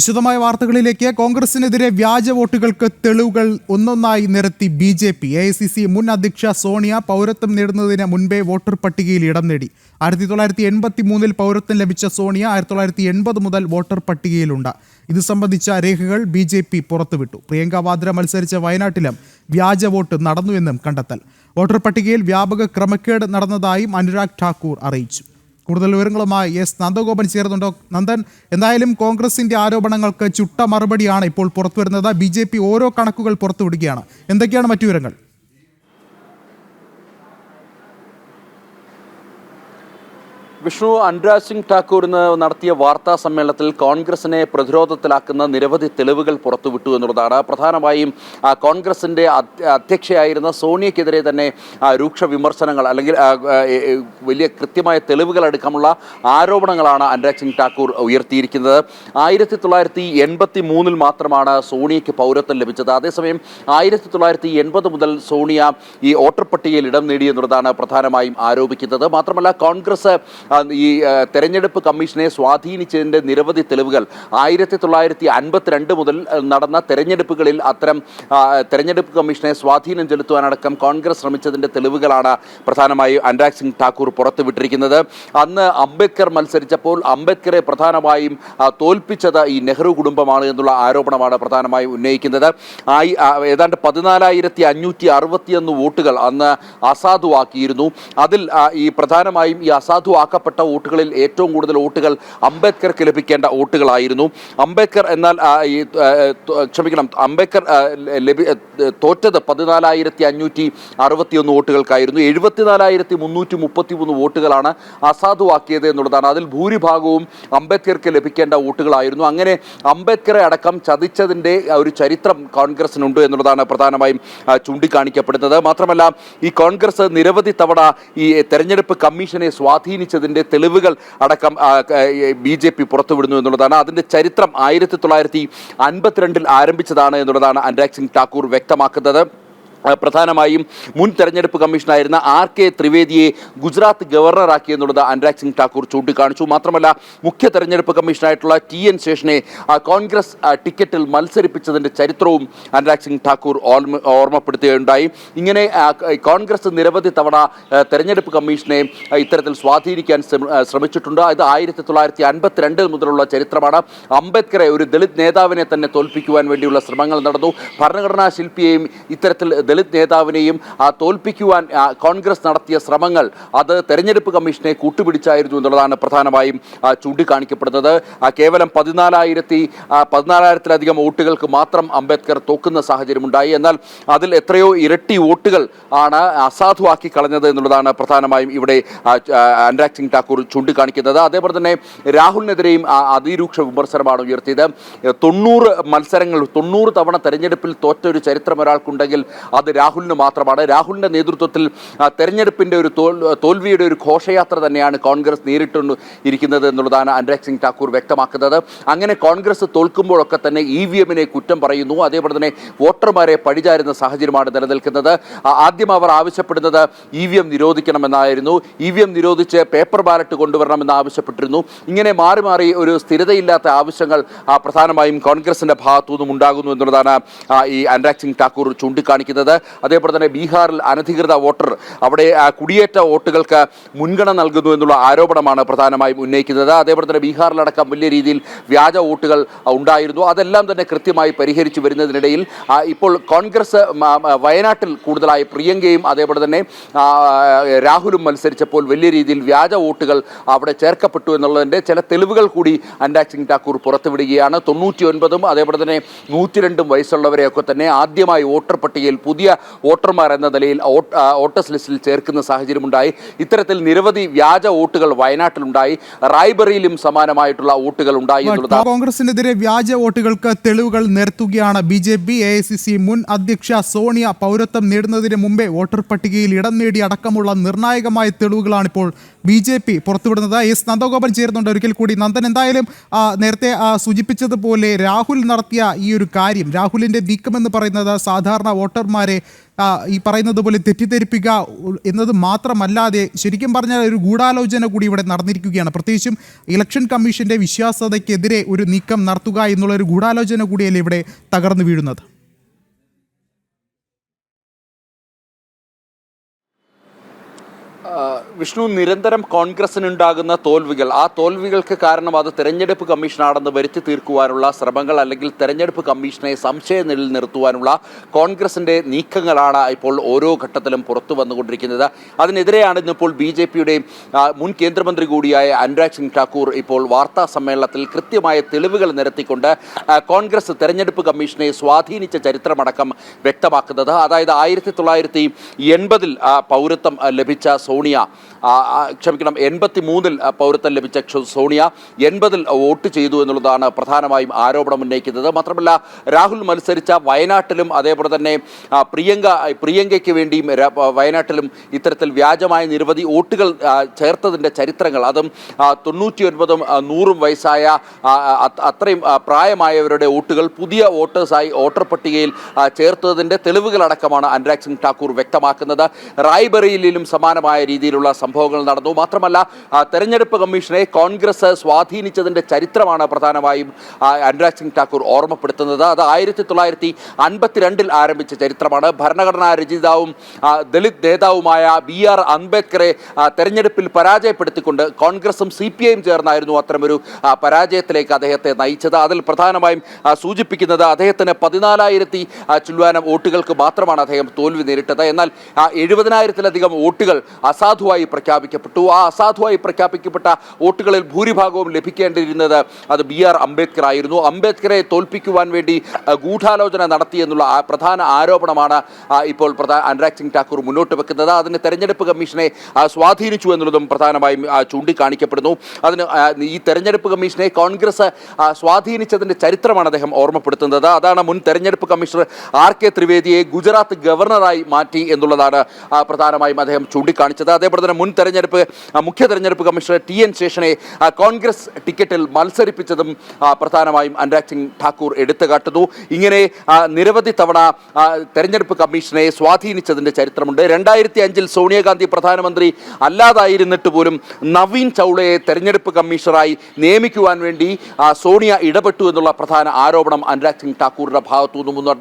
വിശദമായ വാർത്തകളിലേക്ക് കോൺഗ്രസിനെതിരെ വ്യാജ വോട്ടുകൾക്ക് തെളിവുകൾ ഒന്നൊന്നായി നിരത്തി B J P. A C C മുൻ അധ്യക്ഷ സോണിയ പൗരത്വം നേടുന്നതിന് മുൻപേ വോട്ടർ പട്ടികയിൽ ഇടം നേടി. ആയിരത്തി തൊള്ളായിരത്തി എൺപത്തി മൂന്നിൽ പൗരത്വം ലഭിച്ച സോണിയ ആയിരത്തി തൊള്ളായിരത്തി എൺപത് മുതൽ വോട്ടർ പട്ടികയിലുണ്ട്. ഇത് സംബന്ധിച്ച രേഖകൾ ബി ജെ പി പുറത്തുവിട്ടു. പ്രിയങ്ക വാദ്ര മത്സരിച്ച വയനാട്ടിലും വ്യാജ വോട്ട് നടന്നുവെന്നും കണ്ടെത്തൽ. വോട്ടർ പട്ടികയിൽ വ്യാപക ക്രമക്കേട് നടന്നതായും അനുരാഗ് ഠാക്കൂർ അറിയിച്ചു. കൂടുതൽ വിവരങ്ങളുമായി എസ് നന്ദഗോപൻ ചേർന്നുണ്ടോ നന്ദൻ എന്തായാലും കോൺഗ്രസിന്റെ ആരോപണങ്ങൾക്ക് ചുട്ട മറുപടിയാണ് ഇപ്പോൾ പുറത്തുവരുന്നത്. ബി ഓരോ കണക്കുകൾ പുറത്തുവിടുകയാണ്. എന്തൊക്കെയാണ് മറ്റു വിവരങ്ങൾ? വിഷ്ണു അനുരാജ് സിംഗ് ഠാക്കൂർ നടത്തിയ വാർത്താ സമ്മേളനത്തിൽ കോൺഗ്രസിനെ പ്രതിരോധത്തിലാക്കുന്ന നിരവധി തെളിവുകൾ പുറത്തുവിട്ടു എന്നുള്ളതാണ്. പ്രധാനമായും കോൺഗ്രസിന്റെ അധ്യക്ഷയായിരുന്ന സോണിയക്കെതിരെ തന്നെ രൂക്ഷ വിമർശനങ്ങൾ അല്ലെങ്കിൽ വലിയ കൃത്യമായ തെളിവുകൾ അടക്കമുള്ള ആരോപണങ്ങളാണ് അനുരാജ് സിംഗ് ഠാക്കൂർ ഉയർത്തിയിരിക്കുന്നത്. ആയിരത്തി തൊള്ളായിരത്തി എൺപത്തി മൂന്നിൽ മാത്രമാണ് സോണിയയ്ക്ക് പൗരത്വം ലഭിച്ചത്. അതേസമയം ആയിരത്തി തൊള്ളായിരത്തി എൺപത് മുതൽ സോണിയ ഈ വോട്ടർ പട്ടികയിൽ ഇടം നേടിയെന്നുള്ളതാണ് പ്രധാനമായും ആരോപിക്കുന്നത്. മാത്രമല്ല കോൺഗ്രസ് ഈ തെരഞ്ഞെടുപ്പ് കമ്മീഷനെ സ്വാധീനിച്ചതിന്റെ നിരവധി തെളിവുകൾ. ആയിരത്തി തൊള്ളായിരത്തി അൻപത്തിരണ്ട് മുതൽ നടന്ന തെരഞ്ഞെടുപ്പുകളിൽ അത്തരം തെരഞ്ഞെടുപ്പ് കമ്മീഷനെ സ്വാധീനം ചെലുത്തുവാനടക്കം കോൺഗ്രസ് ശ്രമിച്ചതിന്റെ തെളിവുകളാണ് പ്രധാനമായും അനുരാഗ് സിംഗ് ഠാക്കൂർ പുറത്തുവിട്ടിരിക്കുന്നത്. അന്ന് അംബേദ്കർ മത്സരിച്ചപ്പോൾ അംബേദ്കറെ പ്രധാനമായും തോൽപ്പിച്ചത് ഈ നെഹ്റു കുടുംബമാണ് എന്നുള്ള ആരോപണമാണ് പ്രധാനമായും ഉന്നയിക്കുന്നത്. ആയി ഏതാണ്ട് പതിനാലായിരത്തി അഞ്ഞൂറ്റി അറുപത്തിയൊന്ന് വോട്ടുകൾ അന്ന് അസാധുവാക്കിയിരുന്നു. അതിൽ ഈ പ്രധാനമായും ഈ അസാധുവാക്കപ്പെട്ട വോട്ടുകളിൽ ഏറ്റവും കൂടുതൽ വോട്ടുകൾ അംബേദ്കർക്ക് ലഭിക്കേണ്ട വോട്ടുകളായിരുന്നു. അംബേദ്കർ എന്നാൽ ഈ ക്ഷമിക്കണം അംബേദ്കർ ലഭി തോറ്റത് പതിനാലായിരത്തി അഞ്ഞൂറ്റി അറുപത്തിയൊന്ന് വോട്ടുകൾക്കായിരുന്നു. എഴുപത്തിനാലായിരത്തി മുന്നൂറ്റി മുപ്പത്തി മൂന്ന് വോട്ടുകളാണ് അസാധുവാക്കിയത് എന്നുള്ളതാണ്. അതിൽ ഭൂരിഭാഗവും അംബേദ്കർക്ക് ലഭിക്കേണ്ട വോട്ടുകളായിരുന്നു. അങ്ങനെ അംബേദ്കറെ അടക്കം ചതിച്ചതിന്റെ ഒരു ചരിത്രം കോൺഗ്രസിനുണ്ട് എന്നുള്ളതാണ് പ്രധാനമായും ചൂണ്ടിക്കാണിക്കപ്പെടുന്നത്. മാത്രമല്ല ഈ കോൺഗ്രസ് നിരവധി തവണ ഈ തെരഞ്ഞെടുപ്പ് കമ്മീഷനെ സ്വാധീനിച്ചതിന്റെ തെളിവുകൾ അടക്കം ബി ജെ പി പുറത്തുവിടുന്നു എന്നുള്ളതാണ്. അതിന്റെ ചരിത്രം ആയിരത്തി തൊള്ളായിരത്തി അൻപത്തിരണ്ടിൽ ആരംഭിച്ചതാണ് എന്നുള്ളതാണ് അനുരാഗ് സിംഗ് ഠാക്കൂർ വ്യക്തമാക്കുന്നത്. പ്രധാനമായും മുൻ തെരഞ്ഞെടുപ്പ് കമ്മീഷനായിരുന്ന ആർ കെ ത്രിവേദിയെ ഗുജറാത്ത് ഗവർണറാക്കി എന്നുള്ളത് അനുരാഗ് സിംഗ് ഠാക്കൂർ ചൂണ്ടിക്കാണിച്ചു. മാത്രമല്ല മുഖ്യ തെരഞ്ഞെടുപ്പ് കമ്മീഷനായിട്ടുള്ള ടി എൻ ശേഷനെ കോൺഗ്രസ് ടിക്കറ്റിൽ മത്സരിപ്പിച്ചതിന്റെ ചരിത്രവും അനുരാഗ് സിംഗ് ഠാക്കൂർ ഓർമ്മ ഓർമ്മപ്പെടുത്തുകയുണ്ടായി. ഇങ്ങനെ കോൺഗ്രസ് നിരവധി തവണ തെരഞ്ഞെടുപ്പ് കമ്മീഷനെ ഇത്തരത്തിൽ സ്വാധീനിക്കാൻ ശ്രമിച്ചിട്ടുണ്ട്. ഇത് ആയിരത്തി തൊള്ളായിരത്തി അൻപത്തിരണ്ടിൽ മുതലുള്ള ചരിത്രമാണ്. അംബേദ്കറെ ഒരു ദളിത് നേതാവിനെ തന്നെ തോൽപ്പിക്കുവാൻ വേണ്ടിയുള്ള ശ്രമങ്ങൾ നടന്നു. ഭരണഘടനാ ശില്പിയെയും ഇത്തരത്തിൽ ദളിത് നേതാവിനെയും തോൽപ്പിക്കുവാൻ കോൺഗ്രസ് നടത്തിയ ശ്രമങ്ങൾ അത് തെരഞ്ഞെടുപ്പ് കമ്മീഷനെ കൂട്ടുപിടിച്ചായിരുന്നു എന്നുള്ളതാണ് പ്രധാനമായും ചൂണ്ടിക്കാണിക്കപ്പെടുന്നത്. കേവലം പതിനാലായിരത്തി പതിനാലായിരത്തിലധികം വോട്ടുകൾക്ക് മാത്രം അംബേദ്കർ തോക്കുന്ന സാഹചര്യമുണ്ടായി. എന്നാൽ അതിൽ എത്രയോ ഇരട്ടി വോട്ടുകൾ ആണ് അസാധുവാക്കി കളഞ്ഞത് എന്നുള്ളതാണ് പ്രധാനമായും ഇവിടെ അനുരാഗ് സിംഗ് ഠാക്കൂർ ചൂണ്ടിക്കാണിക്കുന്നത്. അതേപോലെ തന്നെ രാഹുലിനെതിരെയും അതിരൂക്ഷ വിമർശനമാണ് ഉയർത്തിയത്. തൊണ്ണൂറ് മത്സരങ്ങൾ തൊണ്ണൂറ് തവണ തെരഞ്ഞെടുപ്പിൽ തോറ്റ ഒരു ചരിത്രം ഒരാൾക്കുണ്ടെങ്കിൽ അത് രാഹുലിന് മാത്രമാണ്. രാഹുലിന്റെ നേതൃത്വത്തിൽ തെരഞ്ഞെടുപ്പിന്റെ ഒരു തോൽ തോൽവിയുടെ ഒരു ഘോഷയാത്ര തന്നെയാണ് കോൺഗ്രസ് നേരിട്ടുണ്ട് ഇരിക്കുന്നത് എന്നുള്ളതാണ് അനുരാഗ് സിംഗ് ഠാക്കൂർ വ്യക്തമാക്കുന്നത്. അങ്ങനെ കോൺഗ്രസ് തോൽക്കുമ്പോഴൊക്കെ തന്നെ ഇ വി എമ്മിനെ കുറ്റം പറയുന്നു. അതേപോലെ തന്നെ വോട്ടർമാരെ പഴിചാരുന്ന സാഹചര്യമാണ് നിലനിൽക്കുന്നത്. ആദ്യം അവർ ആവശ്യപ്പെടുന്നത് ഇ വി എം നിരോധിക്കണമെന്നായിരുന്നു. ഇ വി എം നിരോധിച്ച് പേപ്പർ ബാലറ്റ് കൊണ്ടുവരണമെന്ന് ആവശ്യപ്പെട്ടിരുന്നു. ഇങ്ങനെ മാറി മാറി ഒരു സ്ഥിരതയില്ലാത്ത ആവശ്യങ്ങൾ പ്രധാനമായും കോൺഗ്രസിന്റെ ഭാഗത്തു നിന്നും ഉണ്ടാകുന്നു എന്നുള്ളതാണ് ഈ അനുരാഗ് സിംഗ് ഠാക്കൂർ ചൂണ്ടിക്കാണിക്കുന്നത്. അതേപോലെ തന്നെ ബീഹാറിൽ അനധികൃത വോട്ടർ അവിടെ കുടിയേറ്റ വോട്ടുകൾക്ക് മുൻഗണന നൽകുന്നു എന്നുള്ള ആരോപണമാണ് പ്രധാനമായും ഉന്നയിക്കുന്നത്. അതേപോലെ തന്നെ ബീഹാറിലടക്കം വലിയ രീതിയിൽ വ്യാജ വോട്ടുകൾ ഉണ്ടായിരുന്നു. അതെല്ലാം തന്നെ കൃത്യമായി പരിഹരിച്ചു വരുന്നതിനിടയിൽ ഇപ്പോൾ കോൺഗ്രസ് വയനാട്ടിൽ കൂടുതലായി പ്രിയങ്കയും അതേപോലെ തന്നെ രാഹുലും മത്സരിച്ചപ്പോൾ വലിയ രീതിയിൽ വ്യാജ വോട്ടുകൾ അവിടെ ചേർക്കപ്പെട്ടു എന്നുള്ളതിന്റെ ചില തെളിവുകൾ കൂടി അനുരാഗ് സിംഗ് ഠാക്കൂർ പുറത്തുവിടുകയാണ്. തൊണ്ണൂറ്റി ഒൻപതും അതേപോലെ തന്നെ നൂറ്റി രണ്ടും വയസ്സുള്ളവരെയൊക്കെ തന്നെ ആദ്യമായി വോട്ടർ പട്ടികയിൽ പുതിയ വോട്ടർമാർ എന്ന നിലയിൽ വോട്ട്- വോട്ടേഴ്സ് ലിസ്റ്റിൽ ചേർക്കുന്ന സാഹചര്യമുണ്ടായി. ഇത്തരത്തിൽ നിരവധി വ്യാജ വോട്ടുകൾ വയനാട്ടിലുണ്ടായി. റായ്ബറിയിലും സമാനമായിട്ടുള്ള വോട്ടുകൾ ഉണ്ടായി എന്നുള്ളതാണ്. കോൺഗ്രസിനെതിരെ വ്യാജ വോട്ടുകൾക്ക് തെളിവുകൾ നിരത്തുകയാണ് B J P A I C C മുൻ അധ്യക്ഷ സോണിയ. പൗരത്വം നേടുന്നതിന് മുമ്പേ വോട്ടർ പട്ടികയിൽ ഇടം നേടി അടക്കമുള്ള നിർണായകമായ തെളിവുകളാണ് ഇപ്പോൾ ബി ജെ പി പുറത്തുവിടുന്നത്. എസ് നന്ദഗോപൻ ചേരുന്നുണ്ട്. ഒരിക്കൽ കൂടി നന്ദൻ എന്തായാലും നേരത്തെ സൂചിപ്പിച്ചതുപോലെ രാഹുൽ നടത്തിയ ഈ ഒരു കാര്യം രാഹുലിന്റെ നീക്കമെന്ന് പറയുന്നത് സാധാരണ വോട്ടർമാരെ വോട്ടർമാരെ ആ, ഈ പറയുന്നത് പോലെ തെറ്റിദ്ധരിപ്പിക്കുക എന്നത് മാത്രമല്ലാതെ ശരിക്കും പറഞ്ഞാൽ ഒരു ഗൂഢാലോചന കൂടി ഇവിടെ നടന്നിരിക്കുകയാണ്. പ്രത്യേകിച്ചും ഇലക്ഷൻ കമ്മീഷന്റെ വിശ്വാസ്യതയ്ക്കെതിരെ ഒരു നീക്കം നടത്തുക എന്നുള്ള ഒരു ഗൂഢാലോചന കൂടിയല്ലേ ഇവിടെ തകർന്നു വീഴുന്നത്? വിഷ്ണു നിരന്തരം കോൺഗ്രസിനുണ്ടാകുന്ന തോൽവികൾ. ആ തോൽവികൾക്ക് കാരണം അത് തെരഞ്ഞെടുപ്പ് കമ്മീഷനാണെന്ന് വരുത്തി തീർക്കുവാനുള്ള ശ്രമങ്ങൾ അല്ലെങ്കിൽ തെരഞ്ഞെടുപ്പ് കമ്മീഷനെ സംശയ നിർത്തുവാനുള്ള കോൺഗ്രസിന്റെ നീക്കങ്ങളാണ് ഇപ്പോൾ ഓരോ ഘട്ടത്തിലും പുറത്തു വന്നുകൊണ്ടിരിക്കുന്നത്. അതിനെതിരെയാണ് ഇന്നിപ്പോൾ ബി ജെ പിയുടെയും മുൻ കേന്ദ്രമന്ത്രി കൂടിയായ അനുരാഗ് സിംഗ് ഠാക്കൂർ ഇപ്പോൾ വാർത്താ സമ്മേളനത്തിൽ കൃത്യമായ തെളിവുകൾ നിരത്തിക്കൊണ്ട് കോൺഗ്രസ് തെരഞ്ഞെടുപ്പ് കമ്മീഷനെ സ്വാധീനിച്ച ചരിത്രമടക്കം വ്യക്തമാക്കുന്നത്. അതായത് ആയിരത്തി തൊള്ളായിരത്തി എൺപതിൽ പൗരത്വം ലഭിച്ച സോണിയ ആ, ക്ഷമിക്കണം എൺപത്തി മൂന്നിൽ പൗരത്വം ലഭിച്ച സോണിയ എൺപതിൽ വോട്ട് ചെയ്തു എന്നുള്ളതാണ് പ്രധാനമായും ആരോപണം ഉന്നയിക്കുന്നത്. മാത്രമല്ല രാഹുൽ മത്സരിച്ച വയനാട്ടിലും അതേപോലെ തന്നെ പ്രിയങ്ക പ്രിയങ്കയ്ക്ക് വേണ്ടിയും വയനാട്ടിലും ഇത്തരത്തിൽ വ്യാജമായ നിരവധി വോട്ടുകൾ ചേർത്തതിന്റെ ചരിത്രങ്ങൾ. അതും തൊണ്ണൂറ്റി ഒൻപതും നൂറും വയസ്സായ അത്രയും പ്രായമായവരുടെ വോട്ടുകൾ പുതിയ വോട്ടേഴ്സായി വോട്ടർ പട്ടികയിൽ ചേർത്തതിന്റെ തെളിവുകളടക്കമാണ് അനുരാഗ് സിംഗ് ഠാക്കൂർ വ്യക്തമാക്കുന്നത്. റായ്ബറയിലും സമാനമായ രീതിയിലുള്ള സംഭവങ്ങൾ നടന്നു. മാത്രമല്ല തെരഞ്ഞെടുപ്പ് കമ്മീഷനെ കോൺഗ്രസ് സ്വാധീനിച്ചതിന്റെ ചരിത്രമാണ് പ്രധാനമായും അനുരാഗ് സിംഗ് ഠാക്കൂർ ഓർമ്മപ്പെടുത്തുന്നത്. അത് ആയിരത്തി തൊള്ളായിരത്തി അൻപത്തിരണ്ടിൽ ആരംഭിച്ച ചരിത്രമാണ്. ഭരണഘടനാ രചിതാവും ദളിത് നേതാവുമായ ബി ആർ അംബേദ്കറെ തെരഞ്ഞെടുപ്പിൽ പരാജയപ്പെടുത്തിക്കൊണ്ട് കോൺഗ്രസും സി പി ഐയും ചേർന്നായിരുന്നു അത്തരമൊരു പരാജയത്തിലേക്ക് അദ്ദേഹത്തെ നയിച്ചത്. അതിൽ പ്രധാനമായും സൂചിപ്പിക്കുന്നത് അദ്ദേഹത്തിന് പതിനാലായിരത്തി ചുല്ലുവാനം വോട്ടുകൾക്ക് മാത്രമാണ് അദ്ദേഹം തോൽവി നേരിട്ടത്. എന്നാൽ എഴുപതിനായിരത്തിലധികം വോട്ടുകൾ അസാധുവായി പ്രഖ്യാപിക്കപ്പെട്ടു. ആ അസാധുവായി പ്രഖ്യാപിക്കപ്പെട്ട വോട്ടുകളിൽ ഭൂരിഭാഗവും ലഭിക്കേണ്ടിയിരുന്നത് അത് ബി ആർ അംബേദ്കർ ആയിരുന്നു. അംബേദ്കറെ തോൽപ്പിക്കുവാൻ വേണ്ടി ഗൂഢാലോചന നടത്തിയെന്നുള്ള ആ പ്രധാന ആരോപണമാണ് ഇപ്പോൾ പ്രധാന അനുരാഗ് സിംഗ് ഠാക്കൂർ മുന്നോട്ട് വെക്കുന്നത്. അതിന് തെരഞ്ഞെടുപ്പ് കമ്മീഷനെ സ്വാധീനിച്ചു എന്നുള്ളതും പ്രധാനമായും ചൂണ്ടിക്കാണിക്കപ്പെടുന്നു. അതിന് ഈ തെരഞ്ഞെടുപ്പ് കമ്മീഷനെ കോൺഗ്രസ് സ്വാധീനിച്ചതിന്റെ ചരിത്രമാണ് അദ്ദേഹം ഓർമ്മപ്പെടുത്തുന്നത്. അതാണ് മുൻ തെരഞ്ഞെടുപ്പ് കമ്മീഷണർ ആർ കെ ത്രിവേദിയെ ഗുജറാത്ത് ഗവർണറായി മാറ്റി എന്നുള്ളതാണ് പ്രധാനമായും അദ്ദേഹം ചൂണ്ടിക്കാണിച്ചത്. അതേപോലെ തന്നെ മുൻ തെരഞ്ഞെടുപ്പ് മുഖ്യ തെരഞ്ഞെടുപ്പ് കമ്മീഷണർ ടി എൻ ശേഷനെ കോൺഗ്രസ് ടിക്കറ്റിൽ മത്സരിപ്പിച്ചതും പ്രധാനമായും അനുരാഗ് സിംഗ് ഠാക്കൂർ എടുത്തു കാട്ടുന്നു ഇങ്ങനെ നിരവധി തവണ തെരഞ്ഞെടുപ്പ് കമ്മീഷനെ സ്വാധീനിച്ചതിന്റെ ചരിത്രമുണ്ട്. രണ്ടായിരത്തി അഞ്ചിൽ സോണിയാഗാന്ധി പ്രധാനമന്ത്രി അല്ലാതായിരുന്നിട്ട് പോലും നവീൻ ചൗളയെ തെരഞ്ഞെടുപ്പ് കമ്മീഷണറായി നിയമിക്കുവാൻ വേണ്ടി സോണിയ ഇടപെട്ടു എന്നുള്ള പ്രധാന ആരോപണം അനുരാഗ് സിംഗ് ഠാക്കൂറിന്റെ ഭാഗത്തു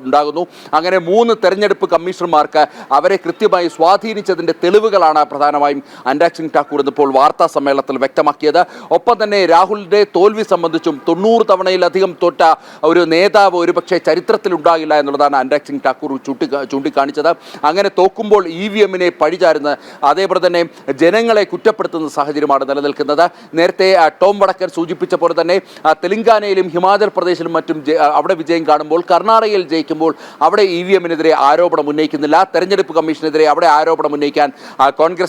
ഉണ്ടാകുന്നു. അങ്ങനെ മൂന്ന് തെരഞ്ഞെടുപ്പ് കമ്മീഷണർമാർക്ക് അവരെ കൃത്യമായി സ്വാധീനിച്ചതിന്റെ തെളിവുകളാണ് പ്രധാനമായും അനുരാഗ് സിംഗ് ഠാക്കൂർ ഇന്നിപ്പോൾ വാർത്താ സമ്മേളനത്തിൽ വ്യക്തമാക്കിയത്. ഒപ്പം തന്നെ രാഹുലിന്റെ തോൽവി സംബന്ധിച്ചും തൊണ്ണൂറ് തവണയിലധികം തോറ്റ ഒരു നേതാവ് ഒരുപക്ഷെ ചരിത്രത്തിൽ ഉണ്ടാകില്ല എന്നുള്ളതാണ് അനുരാഗ് സിംഗ് ഠാക്കൂർ ചൂണ്ടി ചൂണ്ടിക്കാണിച്ചത്. അങ്ങനെ തോക്കുമ്പോൾ ഇ വി എമ്മിനെ പഴിചാരുന്ന അതേപോലെ തന്നെ ജനങ്ങളെ കുറ്റപ്പെടുത്തുന്ന സാഹചര്യമാണ് നിലനിൽക്കുന്നത്. നേരത്തെ ടോം വടക്കൻ സൂചിപ്പിച്ച പോലെ തന്നെ തെലങ്കാനയിലും ഹിമാചൽ പ്രദേശിലും മറ്റും അവിടെ വിജയം കാണുമ്പോൾ കർണാടകയിൽ ജയിക്കുമ്പോൾ അവിടെ ഇ വി എമ്മിനെതിരെ ആരോപണം ഉന്നയിക്കുന്നില്ല. തെരഞ്ഞെടുപ്പ് കമ്മീഷനെതിരെ അവിടെ ആരോപണം ഉന്നയിക്കാൻ ആ,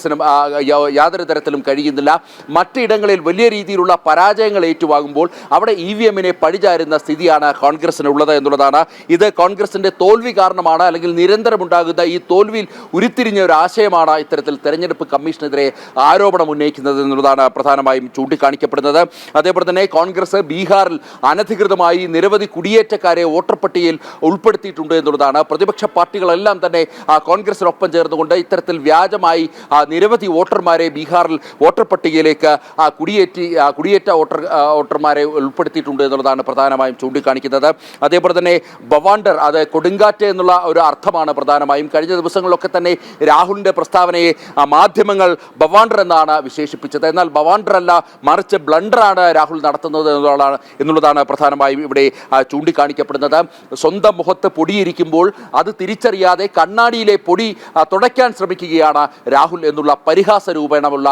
യ- യാതൊരു തരത്തിലും കഴിയുന്നില്ല. മറ്റിടങ്ങളിൽ വലിയ രീതിയിലുള്ള പരാജയങ്ങൾ ഏറ്റുവാങ്ങുമ്പോൾ അവിടെ ഇ വി എമ്മിനെ പഴിചാരുന്ന സ്ഥിതിയാണ് കോൺഗ്രസിനുള്ളത് എന്നുള്ളതാണ്. ഇത് കോൺഗ്രസിന്റെ തോൽവി കാരണമാണ് അല്ലെങ്കിൽ നിരന്തരമുണ്ടാകുന്ന ഈ തോൽവിയിൽ ഉരുത്തിരിഞ്ഞ ഒരു ആശയമാണ് ഇത്തരത്തിൽ തെരഞ്ഞെടുപ്പ് കമ്മീഷനെതിരെ ആരോപണം ഉന്നയിക്കുന്നത് എന്നുള്ളതാണ് പ്രധാനമായും ചൂണ്ടിക്കാണിക്കപ്പെടുന്നത്. അതേപോലെ തന്നെ കോൺഗ്രസ് ബീഹാറിൽ അനധികൃതമായി നിരവധി കുടിയേറ്റക്കാരെ വോട്ടർ പട്ടികയിൽ ഉൾപ്പെടുത്തിയിട്ടുണ്ട് എന്നുള്ളതാണ്. പ്രതിപക്ഷ പാർട്ടികളെല്ലാം തന്നെ കോൺഗ്രസിനൊപ്പം ചേർന്നുകൊണ്ട് ഇത്തരത്തിൽ വ്യാജമായി നിരവധി വോട്ടർമാരെ ബീഹാറിൽ വോട്ടർ പട്ടികയിലേക്ക് കുടിയേറ്റി കുടിയേറ്റ വോട്ടർ വോട്ടർമാരെ ഉൾപ്പെടുത്തിയിട്ടുണ്ട് എന്നുള്ളതാണ് പ്രധാനമായും ചൂണ്ടിക്കാണിക്കുന്നത്. അതേപോലെ തന്നെ ബവാണ്ടർ അത് കൊടുങ്കാറ്റ് എന്നുള്ള ഒരു അർത്ഥമാണ് പ്രധാനമായും. കഴിഞ്ഞ ദിവസങ്ങളിലൊക്കെ തന്നെ രാഹുലിന്റെ പ്രസ്താവനയെ മാധ്യമങ്ങൾ ബവാണ്ടർ എന്നാണ് വിശേഷിപ്പിച്ചത്. എന്നാൽ ബവാണ്ടർ അല്ല മറിച്ച് ബ്ലണ്ടറാണ് രാഹുൽ നടത്തുന്നത് എന്നുള്ളതാണ് എന്നുള്ളതാണ് പ്രധാനമായും ഇവിടെ ചൂണ്ടിക്കാണിക്കപ്പെടുന്നത്. സ്വന്തം മുഖത്ത് പൊടിയിരിക്കുമ്പോൾ അത് തിരിച്ചറിയാതെ കണ്ണാടിയിലെ പൊടി തുടയ്ക്കാൻ ശ്രമിക്കുകയാണ് രാഹുൽ എന്നുള്ള പരിഹാസ രൂപേണമുള്ള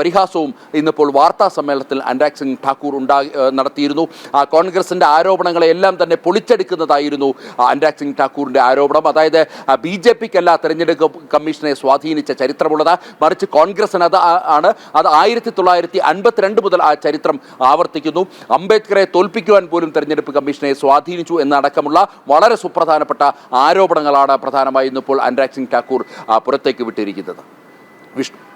പരിഹാസവും ഇന്നിപ്പോൾ വാർത്താ സമ്മേളനത്തിൽ അനുരാഗ് സിംഗ് ഠാക്കൂർ ഉണ്ടാ നടത്തിയിരുന്നു. കോൺഗ്രസിന്റെ കോൺഗ്രസിന്റെ ആരോപണങ്ങളെ എല്ലാം തന്നെ പൊളിച്ചെടുക്കുന്നതായിരുന്നു അനുരാഗ് സിംഗ് ഠാക്കൂറിന്റെ ആരോപണം. അതായത് ബി ജെ പിക്കല്ല തെരഞ്ഞെടുപ്പ് കമ്മീഷനെ സ്വാധീനിച്ച ചരിത്രമുള്ളത്. മറിച്ച് കോൺഗ്രസിന് അത് ആണ്. അത് ആയിരത്തി തൊള്ളായിരത്തി അൻപത്തിരണ്ട് മുതൽ ആ ചരിത്രം ആവർത്തിക്കുന്നു. അംബേദ്കറെ തോൽപ്പിക്കുവാൻ പോലും തെരഞ്ഞെടുപ്പ് കമ്മീഷനെ സ്വാധീനിച്ചു എന്നടക്കമുള്ള വളരെ സുപ്രധാനപ്പെട്ട ആരോപണങ്ങളാണ് പ്രധാനമായി ഇന്നിപ്പോൾ അനുരാഗ് സിംഗ് ഠാക്കൂർ പുറത്തേക്ക് വിട്ടിരിക്കുന്നത്. വിഷ്ണു